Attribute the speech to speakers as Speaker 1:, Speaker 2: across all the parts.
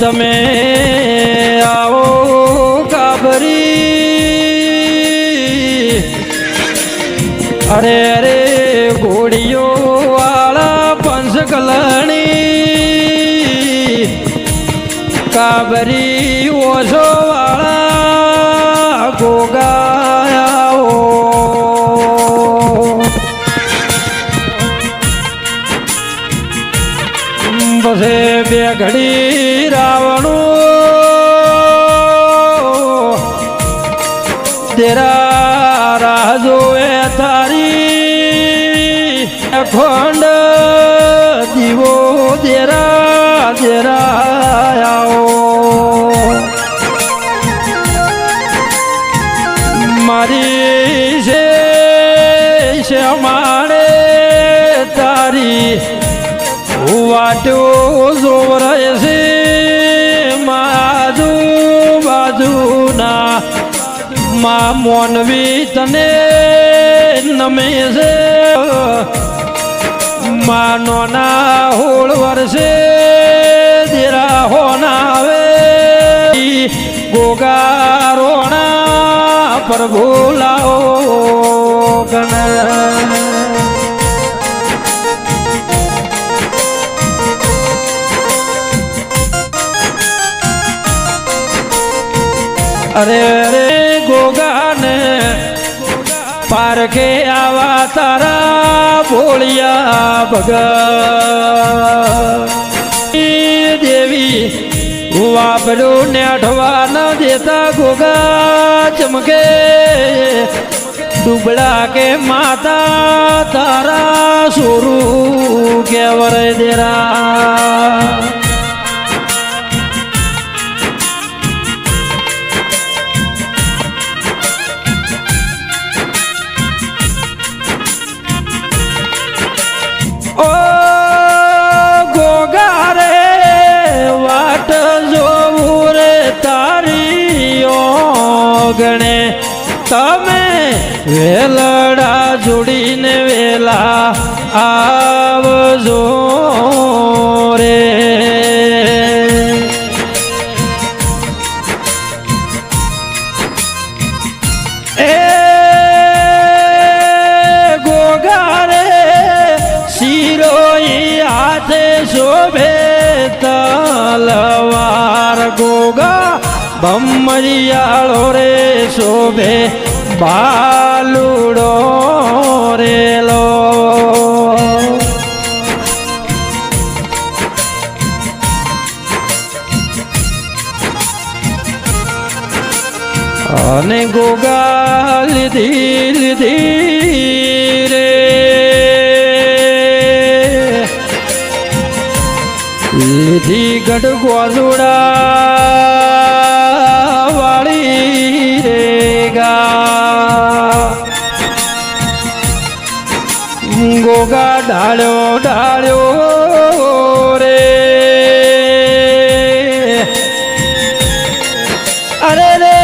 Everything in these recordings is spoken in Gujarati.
Speaker 1: તમે આવો કાબરી. અરે અરે ઘોડીઓ વાળા પંચકલણી. કાબરી ઓછો વાળા ગોગાયાઓ બસે બે ઘડી રાવણું. તેરા રાહ જોવે તારી ખંડ દીવો. દેરા દેરા માં મોનવી તને નમે છે. માનોના હોળ વર્ષે દેરા હોના આવે પારખે આવા તારા ભોળિયા ભગા. દેવી વાપરું ને અઠવા ન દેતા ગોગા ચમકે. દુબળા કે માતા તારા વેલડા જોડીને વેલા આવજો રે. એ ગોગારે શિરોઈ હાથે શોભે તલવાર ગોગા બમરિયાળો રે શોભે બાલુડો રેલો. અને ગોગાલ ધીરે રે લીધી ગઢ ગોદુડા ગોગા ઢાળ્યો ડાળ્યો રે. અરે રે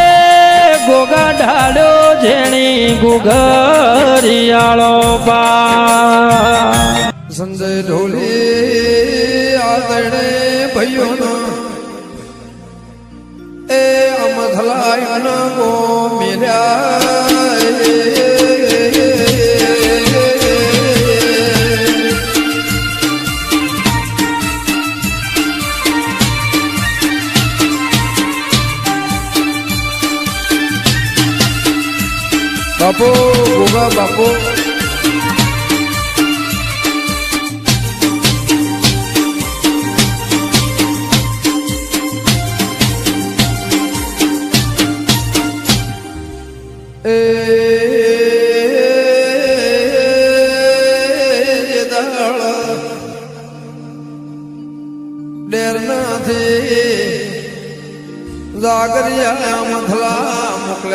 Speaker 1: ગોગા ઢાળો જેણી ગુગરિયાળો પા.
Speaker 2: સંજય ઢોલી આદણે ભાઈઓનો બાપુ ગોગા બાપુ એ દાળ ડેર નથી જાગરિયા મથલા મોકલ્યા